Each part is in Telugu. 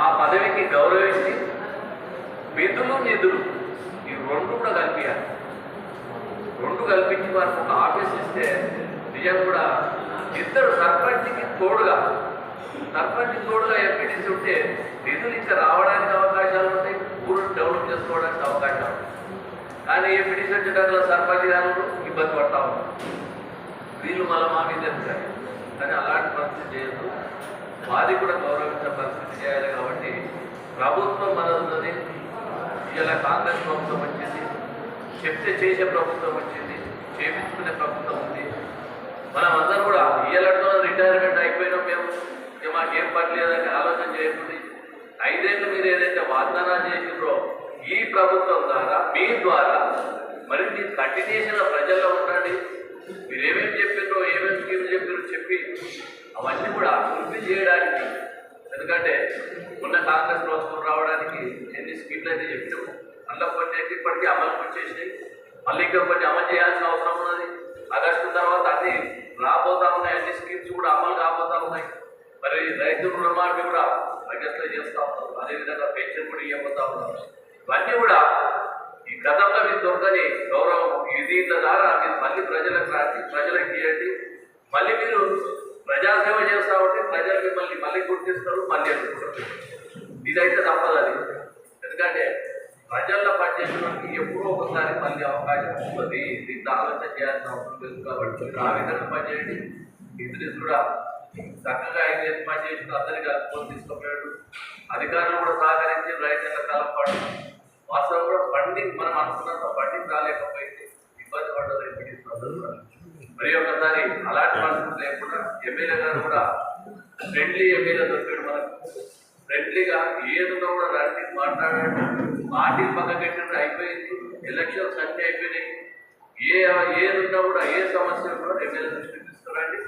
ఆ పదవికి గౌరవించి విధులు నిధులు ఈ రెండు కూడా కల్పించాలి రెండు కల్పించి వారికి ఒక ఆఫీస్ ఇస్తే నిజం కూడా ఇద్దరు సర్పంచ్కి తోడుగా సర్పంచ్ తోడుగా ఎంపీటీసీ ఉంటే నిధులు ఇంకా రావడానికి అవకాశాలు ఉంటాయి ఊరు డెవలప్ చేసుకోవడానికి అవకాశాలు కానీ ఎంపీటీసీ వచ్చేటప్పుడు సర్పంచ్ గారు ఇబ్బంది పడతా ఉంటారు. వీళ్ళు మళ్ళీ మా మీద కానీ అలాంటి పరిస్థితి చేయదు వారి కూడా గౌరవించిన పరిస్థితి చేయాలి కాబట్టి ప్రభుత్వం మనది ఇలా కాంగ్రెస్ ప్రభుత్వం వచ్చింది. చెప్తే చేసే ప్రభుత్వం వచ్చింది. చేపించుకునే ప్రభుత్వం ఉంది. మనం అందరం కూడా ఇయ్యలతో రిటైర్మెంట్ అయిపోయినాం మేము. ఇక మాకేం పని లేదని ఆలోచన చేయకుండా. ఐదేళ్ళు మీరు ఏదైతే వాగ్దానాలు చేసిండ్రో ఈ ప్రభుత్వం ద్వారా మీ ద్వారా మరి మీ కంటిన్యూషన్ ప్రజల్లో ఉండండి. మీరు ఏమేమి చెప్పిండ్రో ఏమేమి స్కీమ్ చెప్పారో అవన్నీ కూడా అభివృద్ధి చేయడానికి. ఎందుకంటే ఉన్న కాంగ్రెస్ ప్రభుత్వం రావడానికి ఎన్ని స్కీమ్లు అయితే చెప్పినాము మళ్ళీ కొన్ని అయితే ఇప్పటికీ అమలు వచ్చేసినాయి మళ్ళీ ఇంకా కొన్ని అమలు చేయాల్సిన అవసరం ఉన్నది. ఆగస్టు తర్వాత అన్ని రాబోతా ఉన్నాయి అన్ని స్కీమ్స్ కూడా అమలు కాబోతా ఉన్నాయి. మరి రైతు రుణమాఫీ కూడా ఆగస్టులో చేస్తూ ఉన్నాం అదేవిధంగా పెన్షన్ కూడా ఇవ్వబోతా ఉన్నాం ఇవన్నీ కూడా ఈ గతంలో మీరు దొరకని గౌరవం ఇది దీంట్ల ద్వారా మీరు మళ్ళీ ప్రజలకు రాసి ప్రజలకు ఇవ్వండి. మళ్ళీ మీరు ప్రజాసేవ చేస్తా ఉంటే ప్రజలు మిమ్మల్ని మళ్ళీ గుర్తిస్తారు మళ్ళీ అనుకుంటారు. ఇదైతే తప్పదు అది. ఎందుకంటే ప్రజల్లో పనిచేయడానికి ఎప్పుడో ఒకసారి మళ్ళీ అవకాశం ఉంటుంది దీంట్లో ఆలోచన చేయాల్సిన అవసరం లేదు కాబట్టి మీరు ఆ విధంగా పనిచేయండి. ఇద్దరు కూడా చక్కగా ఐదు పనిచేసిన అందరికీ కలుపుకొని తీసుకుపోయాడు. అధికారులు కూడా సహకరించి రైతుల కలపడం పాటు వాస్తవం కూడా ఫండింగ్ మనం అనుకున్నంత ఫండింగ్ రాలేకపోయింది ఇబ్బంది పడ్డది ఎంపీటీసీ కూడా మరి ఒకసారి అలాంటి పరిస్థితి లేకుండా ఎమ్మెల్యే గారు కూడా. ఫ్రెండ్లీ ఎమ్మెల్యే దొరికాడు మనకు. ఫ్రెండ్లీగా ఏదున్నా కూడా రండి మాట్లాడండి. పార్టీ పక్క పెట్టినట్టు అయిపోయింది. ఎలక్షన్స్ అన్నీ అయిపోయినాయి. ఏ ఏదున్నా కూడా ఏ సమస్య కూడా ఎమ్మెల్యే దృష్టికి తీసుకురండి.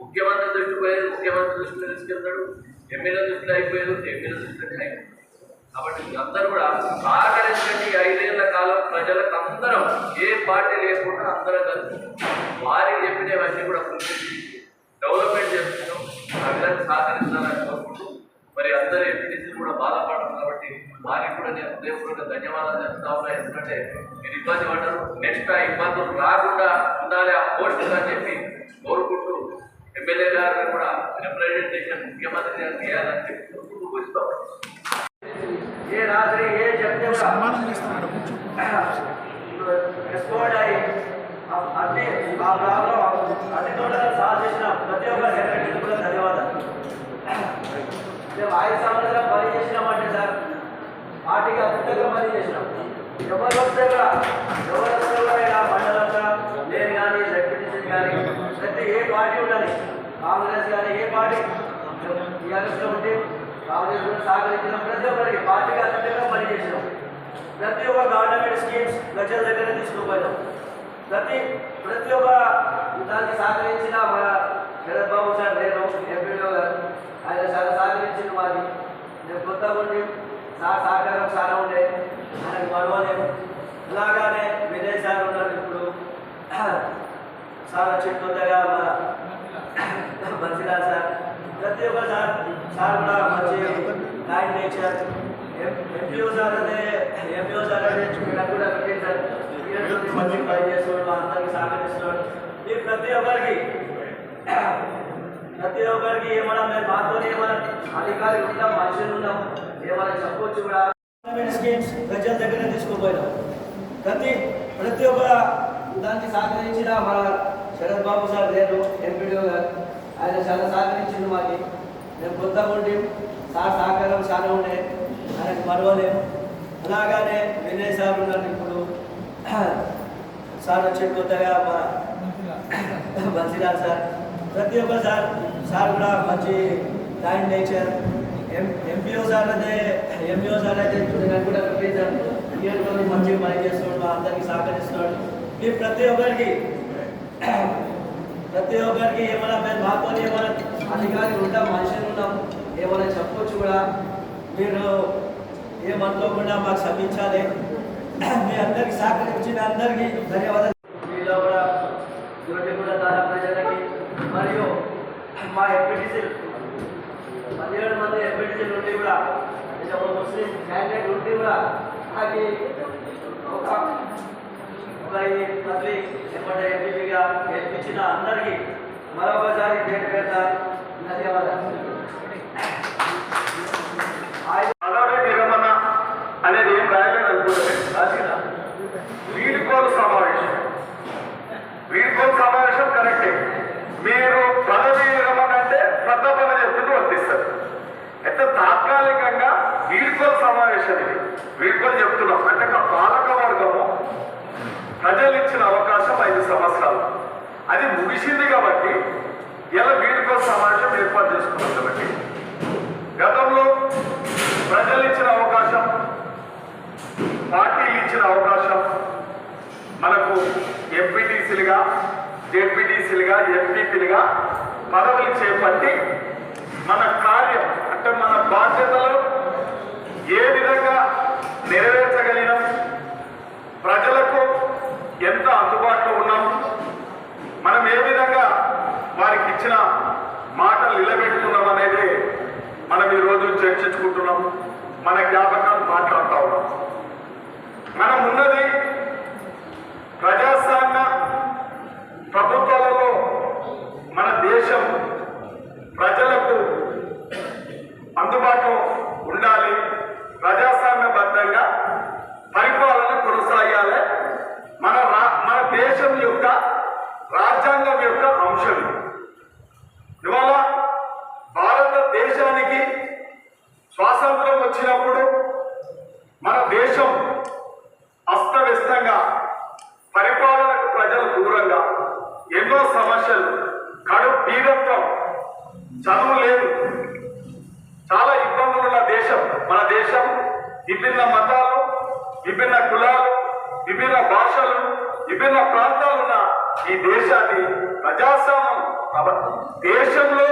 ముఖ్యమంత్రి దృష్టి పోయేది ముఖ్యమంత్రి దృష్టిలో తీసుకెళ్తాడు. ఎమ్మెల్యే దృష్టిలో అయిపోయేది ఎమ్మెల్యే దృష్టిలో అయిపోయింది కాబట్టి అందరూ కూడా ఆకలించండి. ఐదేళ్ళ కాలం ప్రజలకు అందరం ఏ పార్టీ లేకుండా అందరం కలిసి వారికి చెప్పినవన్నీ కూడా డెవలప్మెంట్ చేస్తున్నాం. విధంగా సహకరించాలని కోరుకుంటూ మరి అందరు ఎంపీటీసీ కూడా బాధపడరు కాబట్టి వారికి కూడా నేను హృదయపూర్వక ధన్యవాదాలు చెప్తా ఉన్నా. ఎందుకంటే మీరు ఇబ్బంది పడ్డారు. నెక్స్ట్ ఆ ఇబ్బందులు రాకుండా ఉండాలి ఆ పోస్ట్ అని చెప్పి కోరుకుంటూ ఎమ్మెల్యే గారిని కూడా రిప్రజెంటేషన్ ముఖ్యమంత్రి గారికి చేయాలని చెప్పి కోరుకుంటూ కూర్చుతాం ఏ రాత్రి ఏ చెప్తే సన్మానం ఆ- అన్ని ఆ ప్రాబ్లం అన్ని తోటగా సాల్వ్ చేసిన ప్రతి ఒక్క సెక్రటరీకి కూడా ధన్యవాదాలు. మేము ఐదు సంవత్సరాలు పని చేసినామంటే సార్ పార్టీకి అద్భుతంగా పని చేసినాం. ఎవరు వస్తే కూడా ఎవరు వస్తే కూడా మండలంగా నేను కానీ డెప్యూటీసీ కానీ ప్రతి ఏ పార్టీ ఉండాలి. కాంగ్రెస్ కానీ ఏ పార్టీ టీఆర్ఎస్లో ఉంటే కాంగ్రెస్ కూడా సహకరించిన ప్రతి ఒక్కరికి పార్టీకి అద్భుతంగా పని చేసినాం. ప్రతి ఒక్క గవర్నమెంట్ స్కీమ్స్ ప్రజల దగ్గర తీసుకుపోయినాం. ప్రతి ప్రతి ఒక్క దానికి సహకరించిన మన బాబు సార్ నేను ఎంపీలో గారు ఆయన చాలా సహకరించిన మాది. నేను కొత్త ఉండి సార్ సహకారం చాలా ఉండే. ఆయనకు మరవలేము ఇలాగానే విజయ్ సార్ ఉన్నారు ఇప్పుడు. సార్ వచ్చి కొత్తగా మన మంచిగా సార్. ప్రతి ఒక్క సార్ సార్ కూడా మంచి కైండ్ నేచర్ ఎంపీఓ సార్ అనే ఎంపీఓ సార్ అనే నాకు కూడా మంచి పని చేస్తున్నాడు అందరికి సహకరిస్తున్నాడు ప్రతి ఒక్కరికి ప్రతి ఒక్కరికి ఏమన్నా మేము మాతో ఏమన్నా అధికారులు ఉంటాం మనుషులు ఉన్నాం ఏమన్నా చెప్పొచ్చు కూడా. స్కీమ్స్ ప్రజల దగ్గర ప్రతి ప్రతి ఒక్క దానికి సహకరించిన మన శరత్ బాబు సార్ లేరు ఎంపీడీఓ గారు. ఆయన చాలా సహకరించింది మాకి. మేము కొత్త ఉండి సార్ సహకారం చాలా ఉండే. ఆయనకు మరవలేము అలాగానే వినయ్ సార్ ఉన్నారు ఇప్పుడు. सार अच्छा होता है, आप बंसीलाल सर प्रत्येक सर सार बड़ा मची लाइन नेचर। एम एमपीओ सार ने एमपीओ सार ने जो तुझे नंबर डाल के जब ये तो तो मची मारी है सोल्ड बाहर तक इशारा करने सोल्ड ये प्रत्येक की प्रत्येक की ये मतलब मैं भाग पड़ी है मतलब अधिकार उल्टा मानसिक उन्हें ये मतलब छप्पो चुड़ा फिर, ये मतलब उन्हें మీ అందరికి సహకరించిన అందరికీ ధన్యవాదాలు. వీళ్ళు కూడా కూడా దాని ప్రజలకి మరియు మా ఎంపీటీసీ పదిహేడు మంది ఎంపీటీసీలు ఉండి కూడా ముస్లిం క్యాండిడేట్ ఉండి కూడా అది ఒక తల్లి ఎప్పటి ఎంపీగా గెలిపించిన అందరికీ మరొకసారి ధన్యవాదాలు. తాత్కాలికంగా వీడ్కోలు సమావేశం ఇది. వీడ్కోలు చెప్తున్నాం. అంటే పాలక వర్గము ప్రజలు ఇచ్చిన అవకాశం ఐదు సంవత్సరాలు. అది ముగిసింది కాబట్టి ఇలా వీడ్కో సమావేశం ఏర్పాటు చేసుకున్నాం కాబట్టి. గతంలో ప్రజలు ఇచ్చిన అవకాశం పార్టీలు ఇచ్చిన అవకాశం మనకు ఎంపీటీసీలుగా జెడ్పీటీసీలుగా ఎంపీపీలుగా పదవులు చేపట్టి మన జ్ఞాపకం దేశంలో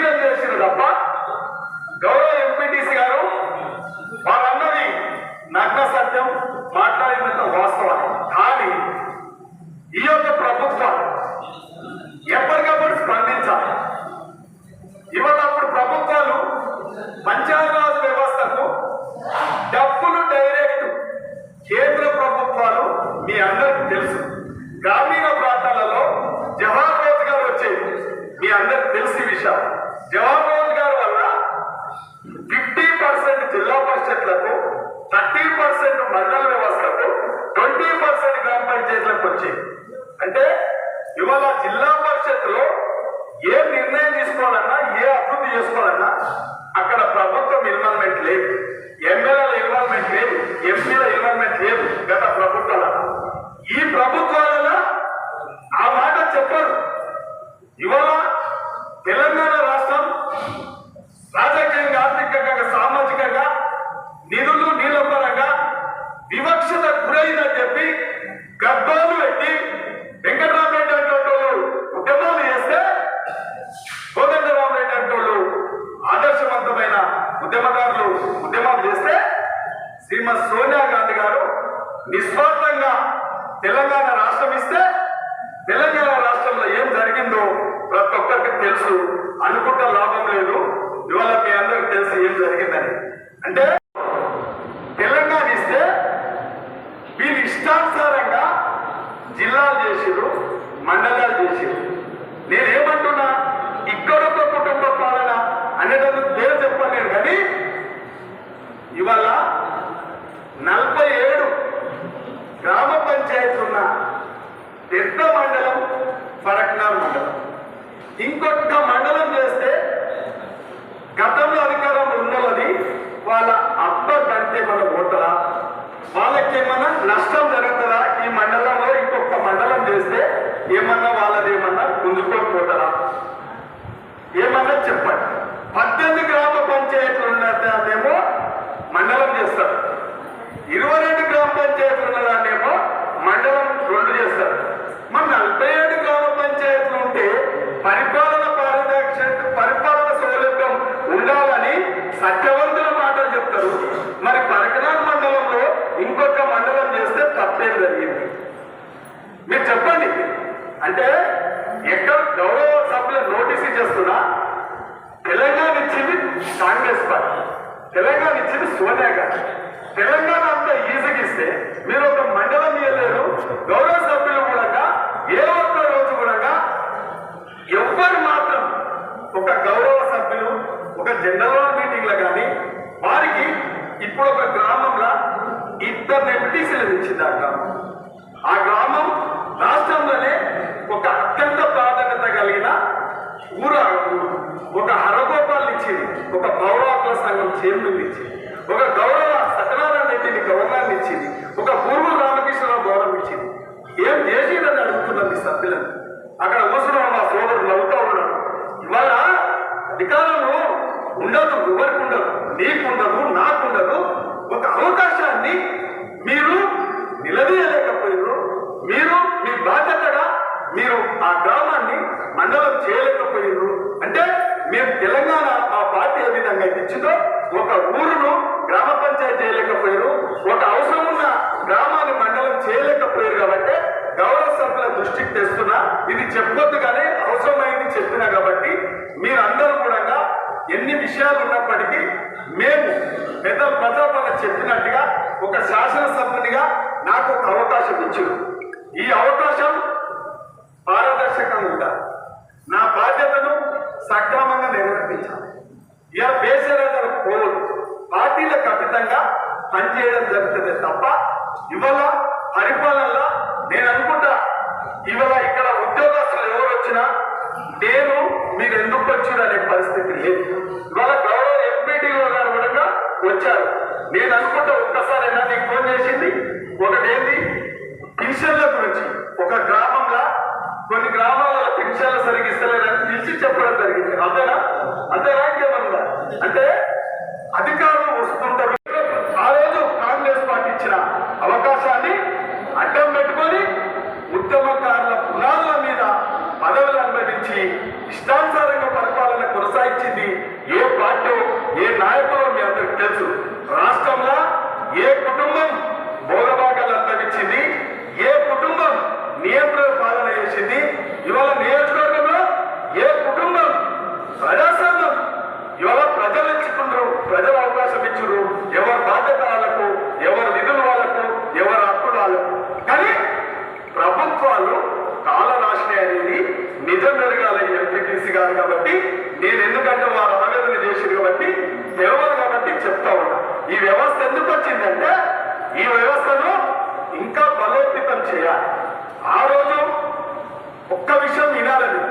టీవీలో చేసిన తప్ప గౌరవ ఎంపీటీసీ గారు వారన్నది నగ్న సత్యం మాట్లాడినంత వాస్తవం. కానీ ఈ యొక్క ప్రభుత్వం ఎప్పటికప్పుడు స్పందించాలి. ఇవ్వటప్పుడు ప్రభుత్వాలు పంచాయతీరాజ్ వ్యవస్థకు డబ్బులు డైరెక్ట్ కేంద్ర ప్రభుత్వాలు మీ అందరికీ జవహర్ గారు గారి వల్ల ఫిఫ్టీ పర్సెంట్ జిల్లా పరిషత్లకు థర్టీ పర్సెంట్ మండల వ్యవస్థకు ట్వంటీ పర్సెంట్ గ్రామ పంచాయతీలకు వచ్చింది అంటే ఇవాళ జిల్లా పరిషత్లో ఏ నిర్ణయం తీసుకోవాలన్నా ఏ అభివృద్ధి చేసుకోవాలన్నా ఇష్టానుసారంగా జిల్లాలు చేసిరు మండలాలు చేసిరు నేనేమంటున్నా ఇక్కడొక కుటుంబ పాలన అనేటందుకు పేరు చెప్పలేను కానీ ఇవాళ నలభై ఏడు గ్రామ పంచాయతీ ఉన్న పెద్ద మండలం ఫరక్నార్ మండలం. ఇంకొక మండలం చేస్తే గతంలో అధికారంలో ఉన్నది వాళ్ళ అబ్బ కంటే మన ఓటరా వాళ్ళకేమన్నా నష్టం జరుగుతుందా? ఈ మండలంలో ఇంకొక మండలం చేస్తే ఏమన్నా వాళ్ళది ఏమన్నా గుంజుకోకపోతారా? ఏమన్నా చెప్పండి. పద్దెనిమిది గ్రామ పంచాయతీలు ఉన్నదేమో మండలం చేస్తారు. ఇరవై రెండు గ్రామ పంచాయతీలు ఉన్నదాన్నేమో మండలం రెండు చేస్తారు. మన నలభై ఏడు గ్రామ పంచాయతీలు ఉంటే పరిపాలన పారదర్శక పరిపాలన సౌలభ్యం ఉండాలని సత్యవ మాటలు చెప్తారు మరి పరకనాథ్ మండలంలో ఇంకొక మండలం చేస్తే తప్పేం జరిగింది మీరు చెప్పండి అంటే ఎక్కడ గౌరవ సభ్యులు నోటీస్ ఇచ్చేస్తున్నా తెలంగాణ ఇచ్చింది కాంగ్రెస్ పార్టీ తెలంగాణ సోనియా తెలంగాణ అంతా ఈజగిస్తే మీరు ఒక మండలం ఇవ్వలేరు గౌరవ సభ్యులు కూడా ఏ ఒక్క రోజు కూడా ఎవ్వరు మాత్రం ఒక గౌరవ సభ్యులు ఒక జనరల్ మీటింగ్లో కానీ వారికి ఇప్పుడు ఒక గ్రామంలో ఇద్దరు ఎంపీటీసీలు ఇచ్చింది ఆ గ్రామం ఆ గ్రామం రాష్ట్రంలోనే ఒక అత్యంత ప్రాధాన్యత కలిగిన ఊర ఒక హరగోపాల్ ఇచ్చింది ఒక పౌర హక్కుల సంఘం చైర్మన్ ఇచ్చింది ఒక గౌరవ సత్యనారాయణ రెడ్డిని గౌరవాన్ని ఇచ్చింది. ఒక పూర్వ రామకృష్ణరావు గౌరవం ఇచ్చింది. ఏం చేసిందని అడుగుతున్నది ఈ సభ్యులను. అక్కడ కూర్చున్న మా సోదరుడు నవ్వుతా ఉన్నాడు ఇవాళ అధికారంలో ఉండదు ఎవరికి ఉండదు నీకుండదు నాకుండదు ఒక అవకాశాన్ని చెప్పినట్టుగా ఒక శాసనసభ్యునిగా నాకు ఒక అవకాశం ఇచ్చారు. ఈ అవకాశం పారదర్శకంగా ఉండాలి. నా బాధ్యతను సక్రమంగా నిర్వర్తించాలి ఇలా బేసరాజాల పోదు పార్టీలకు అతీతంగా పనిచేయడం జరుగుతుంది తప్ప ఇవాళ పరిపాలనలో నేను అనుకుంటా ఇవాళ ఇక్కడ ఉద్యోగస్తులు ఎవరు వచ్చినా నేను మీరు ఎందుకు వచ్చారు అనే పరిస్థితి లేదు. ఇవాళ గౌరవ ఎంపీటీఓ గారు కూడా వచ్చారు. నేను అనుకుంటా ఒక్కసారైనా నీకు ఫోన్ చేసింది. ఒకటేంది? పింఛన్ల గురించి. ఒక గ్రామంలో కొన్ని గ్రామాలలో పింఛన్లు సరిగ్గా ఇస్తలేరని పిలిచి చెప్పడం జరిగింది. అంతేనా? అంతేనా ఇంకేమన్నా? అంటే అధికారులు వస్తుంటారు. ఆ రోజు కాంగ్రెస్ పార్టీ ఇచ్చిన అవకాశాన్ని అడ్డం పెట్టుకొని ఉద్యమకారుల పునాదుల మీద పదవులు అనుభవించి ఇష్టాంత పరిపాలన కొనసాగించింది ఏ పార్టీ ఏ నాయకులో మీ అందరికి తెలుసు రాష్ట్రంలో ఏ కుటుంబం భోగభాగాలు అనుభవించింది ఏ కుటుంబం నియంత్రణ పాలన చేసింది ఇవాళ నియోజకవర్గంలో ఏ కుటుంబం ప్రజాస్వామ్యం ఇవాళ ప్రజలు ఇచ్చుకుంటారు ప్రజలు అవకాశం ఇచ్చారు ఎవరి బాధ్యత వాళ్ళకు ఎవరి నిధులు వాళ్ళకు ఎవరి హక్కులు వాళ్ళకు కానీ ప్రభుత్వాలు కాల రాసినాయి అనేది నిజం జరగాలి ఎంపీటీసీ గారు కాబట్టి నేను ఎందుకంటే వారు ఆవేదన చేసింది కాబట్టి తెలియదు కాబట్టి చెప్తా ఉన్నా ఈ వ్యవస్థ ఎందుకు వచ్చిందంటే ఈ వ్యవస్థను ఇంకా బలోపేతం చేయాలి ఆ రోజు ఒక్క విషయం వినాలని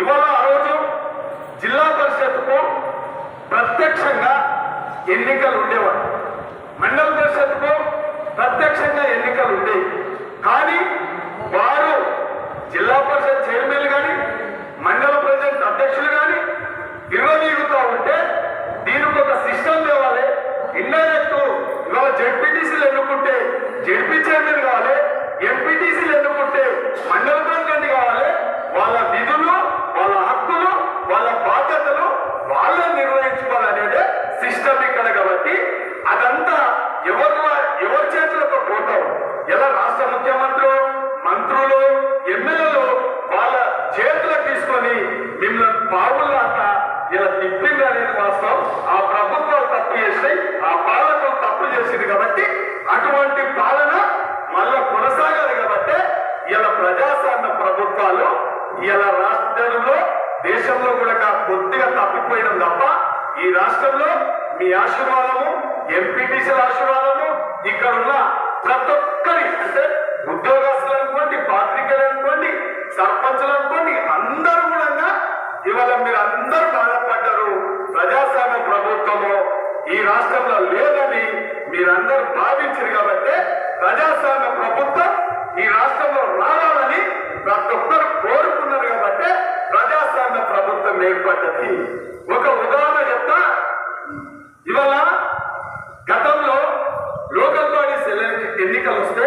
ఇవాళ ఆ రోజు జిల్లా పరిషత్కు ప్రత్యక్షంగా ఎన్నికలు ఉండేవాడు మండల పరిషత్కు ప్రత్యక్షంగా ఎన్నికలు ఉండేవి కానీ వారు జిల్లా పరిషత్ చైర్మన్ కానీ మండల పరిషత్ అధ్యక్షులు కానీ విర్రవీగుతూ ఉంటే దీనికి ఒక సిస్టమ్ తేవాలి. ఇండైరెక్ట్ ఇవాళ జెడ్పీటీసీలు ఎన్నుకుంటే జడ్పీ చైర్మన్ కావాలి ఎంపీటీసీలు ఎన్నుకుంటే మండల ప్రెసిడెంట్ కావాలి. వాళ్ళ విధులు వాళ్ళ హక్కులు వాళ్ళ బాధ్యతలు వాళ్ళే నిర్వహించుకోవాలనేదే సిస్టమ్ ఇక్కడ కాబట్టి అదంతా ఎవరు ఎవరి చేతులతో పోతాం ఎలా రాష్ట్ర ముఖ్యమంత్రులు మంత్రులు ఎమ్మెల్యేలు వాళ్ళ చేతులకు తీసుకొని మిమ్మల్ని పావుల్లాగా ఇలా తిప్పింది అనేది వాస్తవం. ఆ ప్రభుత్వాలు తప్పు చేసినాయి ఆ పాలకులు తప్పు చేసింది కాబట్టి అటువంటి పాలన మళ్ళా కొనసాగాలి కాబట్టి ఇలా ప్రజాస్వామ్య ప్రభుత్వాలు ఇలా రాష్ట్రంలో దేశంలో కూడా కొద్దిగా తప్పిపోయడం తప్ప ఈ రాష్ట్రంలో మీ ఆశీర్వాదము ఎంపీటీసీల ఆశీర్వాదము ఇక్కడ ఉన్న ప్రతి ఒక్కరి అంటే ఉద్యోగస్తులు అనుకోండి పాత్రికలు అనుకోండి సర్పంచులు అనుకోండి అందరూ కూడా ఇవాళ మీరు అందరూ బాధపడ్డారు. ప్రజాస్వామ్య ప్రభుత్వము ఈ రాష్ట్రంలో లేదని మీరందరూ భావించారు కాబట్టి ప్రజాస్వామ్య ప్రభుత్వం ఈ రాష్ట్రంలో రావాలని ప్రతి ఒక్కరు కోరుకున్నారు కాబట్టి ప్రజాస్వామ్య ప్రభుత్వం ఏర్పడ్డది. ఒక ఉదాహరణ కదా ఇవాళ గతంలో లోకల్ బాడీస్ ఎన్నికలు వస్తే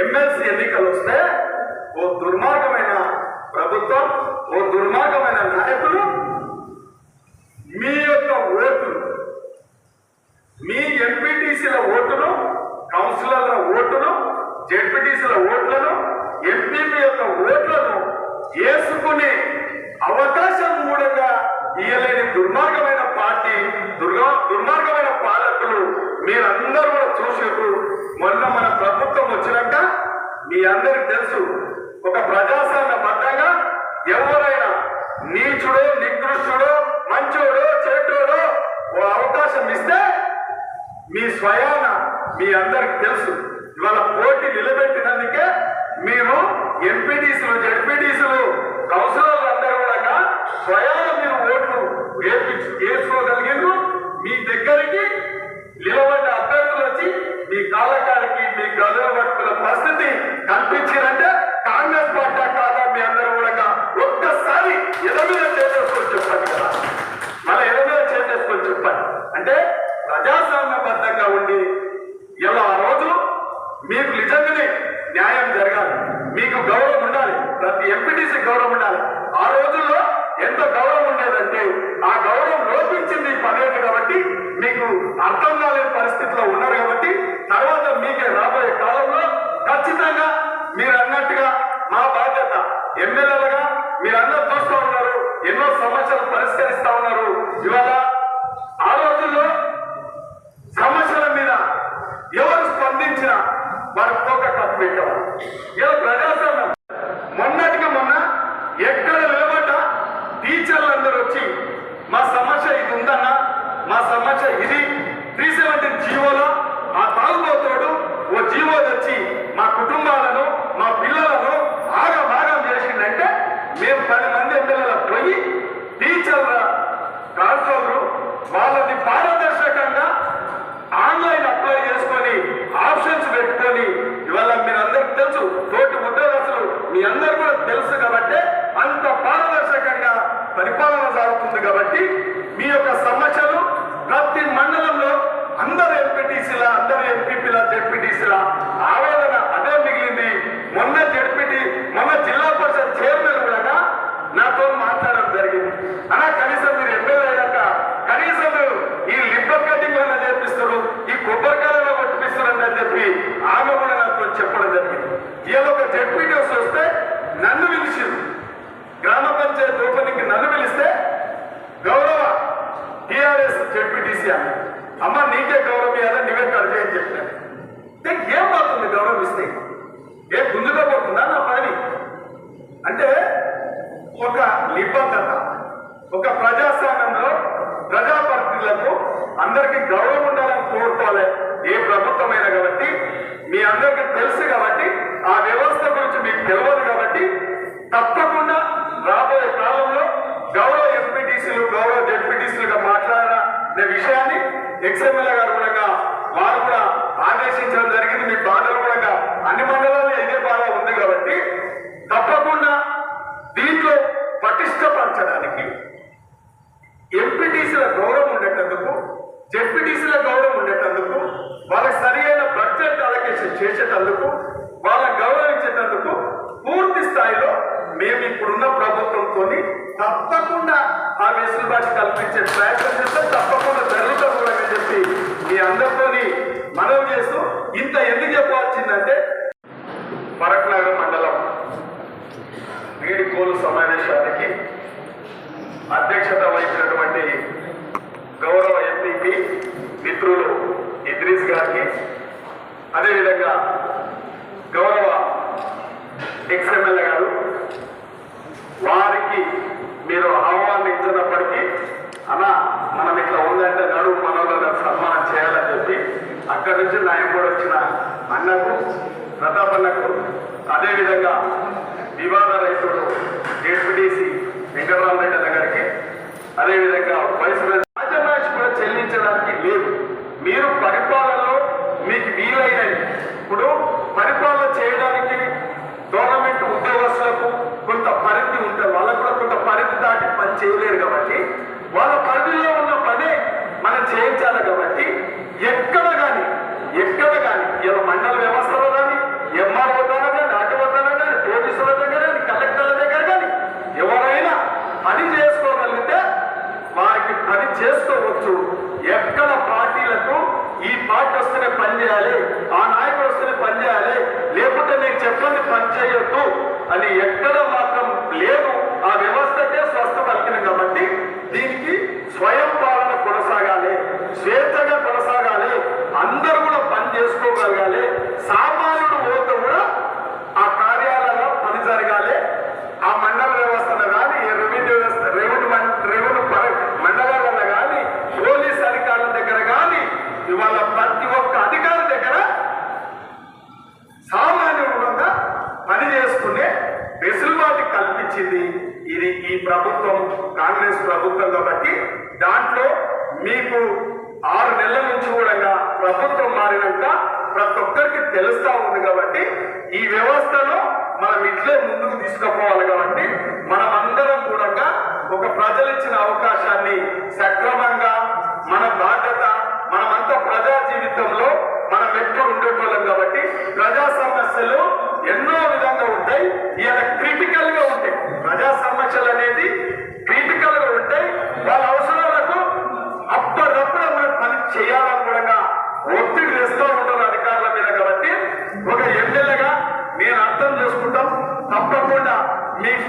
ఎమ్మెల్సీ ఎన్నికలు వస్తే ఓ దుర్మార్గమైన ప్రభుత్వం ఓ దుర్మార్గమైన మీ అందరికీ తెలుసు కాబట్టి ఆ వ్యవస్థ గురించి మీకు తెలియదు కాబట్టి తప్పకుండా రాబోయే కాలంలో గౌరవ ఎంపీటీసీలు గౌరవ జడ్పీటీసీలుగా అనే విషయాన్ని ఎక్స్ఎంఎల్ఏ గారు కూడా వారు కూడా ఆదేశించడం జరిగింది. మీ బాధలు కూడా అన్ని మండలాలు interpreta, interpretar. అక్కడి నుంచి నాయకుడు వచ్చిన అన్నకు ప్రతాపన్నకు అదేవిధంగా వివాద రైతుడు జేపీటీసీ వెంకటరామరెడ్డి అన్న గారికి అదేవిధంగా వైస్ ప్రెసిడెంట్ రాజమాషి కూడా చెల్లించడానికి లేదు మీరు పరిపాలనలో మీకు వీలైనవి ఇప్పుడు పరిపాలన చేయడానికి గవర్నమెంట్ ఉద్యోగస్తులకు కొంత పరిధి ఉంటుంది వాళ్ళకు కూడా కొంత పరిధి దాటి పని చేయలేరు కాబట్టి వాళ్ళ పరిధిలో ఉన్న పనే మనం చేయించాలి కాబట్టి ఎక్కడ కానీ ఎక్కడ కానీ ఇలా మండల వ్యవస్థలో కానీ ఎంఆర్ఓ దగ్గర కానీ ఆటో దగ్గర కానీ పోలీసుల దగ్గర కానీ కలెక్టర్ల దగ్గర కానీ ఎవరైనా పని చేసుకోగలిగితే వారికి పని చేసుకోవచ్చు. ఎక్కడ పార్టీలకు ఈ పార్టీ వస్తేనే పని చేయాలి ఆ నాయకుడు వస్తేనే పని చేయాలి లేకుంటే నేను చెప్పండి పని చేయొద్దు అని ఎక్కడ మాత్రం లేదు. ఆ వ్యవస్థకే స్వస్థ పలికిన కాబట్టి దీనికి స్వయం పాలన కొనసాగాలి స్వేచ్ఛగా కొనసాగాలి అందరూ కూడా పని చేసుకోగలగాలి సామాన్యుడు పోతే కూడా ఆ కార్యాలయంలో పని జరగాలి ఆ మండల వ్యవస్థలో కానీ రెవెన్యూ వ్యవస్థ రెవెన్యూ మం- రెవెన్యూ పర- మండలాలలో కానీ పోలీస్ అధికారుల దగ్గర కానీ ఇవాళ ప్రతి ఒక్క అధికారి దగ్గర సామాన్యుడుగా పని చేసుకునే వెసులుబాటు కల్పించింది ఇది ఈ ప్రభుత్వం కాంగ్రెస్ ప్రభుత్వం కాబట్టి దాంట్లో మీకు ఆరు నెలల నుంచి కూడా ప్రభుత్వం మారినాక ప్రతి ఒక్కరికి తెలుస్తా ఉంది కాబట్టి ఈ వ్యవస్థను మనం ఇట్లే ముందుకు తీసుకుపోవాలి కాబట్టి మనం అందరం కూడా ఒక ప్రజలు ఇచ్చిన అవకాశాన్ని సక్రమంగా మన బాధ్యత మనమంతా ప్రజా జీవితంలో మనం ఎప్పుడు ఉండేటోళ్ళం కాబట్టి ప్రజా సమస్యలు ఎన్నో విధంగా ఉంటాయి. ఇలా క్రిటికల్గా ఉంటాయి. ప్రజా సమస్యలు అనేది క్రిటికల్గా ఉంటాయి. వాళ్ళ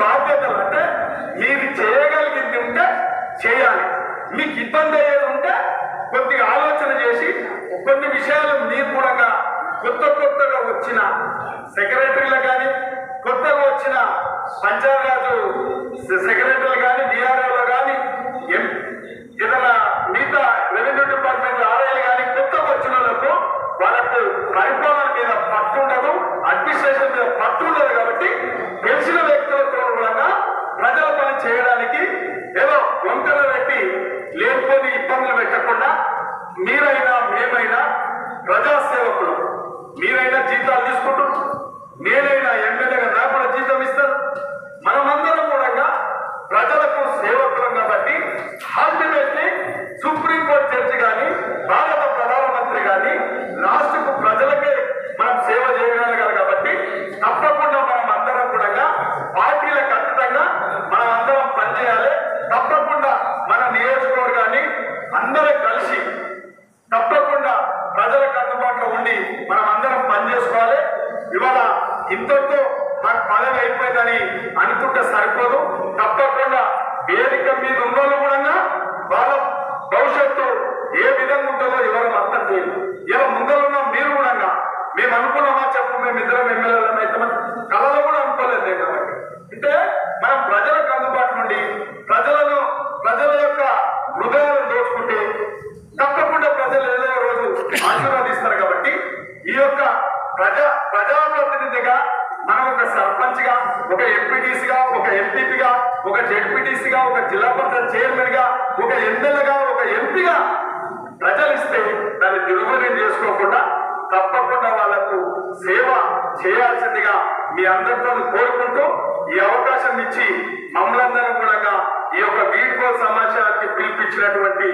బాధ్యతలు అంటే మీరు చేయగలిగింది ఉంటే చేయాలి. మీకు ఇబ్బంది అయ్యేది ఉంటే కొద్దిగా ఆలోచన చేసి కొన్ని విషయాలు మీరు కూడా కొత్త కొత్తగా వచ్చిన సెక్రటరీలు కానీ కొత్తగా వచ్చిన పంచాయరాజు సెక్రటరీలు కానీ డిఆర్ఓలు Miren అందుబాటులో మనం అందరం పనిచేసుకోవాలి ఇవాళ ఇంతటితో నాకు పదవి అయిపోయిందని అనుకుంటే సరిపోదు. తప్పకుండా వేదిక మీద ఉన్నోళ్ళు కూడా వాళ్ళ భవిష్యత్తు ఏ విధంగా ఉంటుందో ఎవరు అర్థం చేయదు ఇలా ముందరున్న మీరు కూడా మేము అనుకున్నామా చెప్పు మేము ఇద్దరం ఎమ్మెల్యేలం చేయాల్సిందిగా మీ అందరితో కోరుకుంటూ ఈ అవకాశం ఇచ్చి మమ్మలందరూ కూడా ఈ యొక్క వీడ్కో సమాచారానికి పిలిపించినటువంటి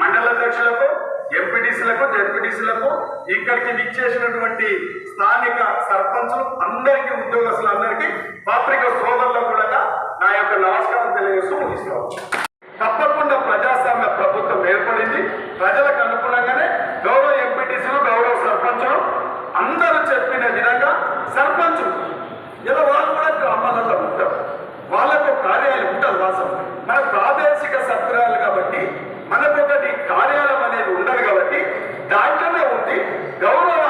మండల అధ్యక్షులకు ఎంపీటీసీలకు జెడ్పీటీసీలకు ఇక్కడికి విచ్చేసినటువంటి స్థానిక సర్పంచులు అందరికీ ఉద్యోగస్తులందరికీ పాత్రిక సోదరులకు కూడా నా యొక్క నమస్కారం తెలియజేస్తూ ముగిస్తాను. తప్పకుండా ప్రజాస్వామ్య ప్రభుత్వం ఏర్పడింది. ప్రజలకు అనుగుణంగానే గౌరవ ఎంపీటీసీలు గౌరవ సర్పంచులు అందరూ చెప్పిన విధంగా సర్పంచ్ ఇలా వాళ్ళు కూడా గ్రామాలలో ఉంటారు. వాళ్ళకు కార్యాలయం ఉంటారు వాసం. మన ప్రాదేశిక సత్రాలు కాబట్టి మనకొకటి కార్యాలయం అనేది ఉండదు కాబట్టి దాంట్లోనే ఉంది గౌరవ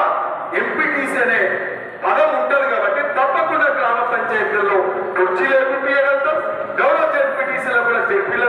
ఎంపీటీసీ అనే పదం ఉంటుంది కాబట్టి తప్పకుండా గ్రామ పంచాయతీలో కుర్చీలు ఎంపీ గౌరవ ఎంపీటీసీలో కూడా చెప్పిళ్ళ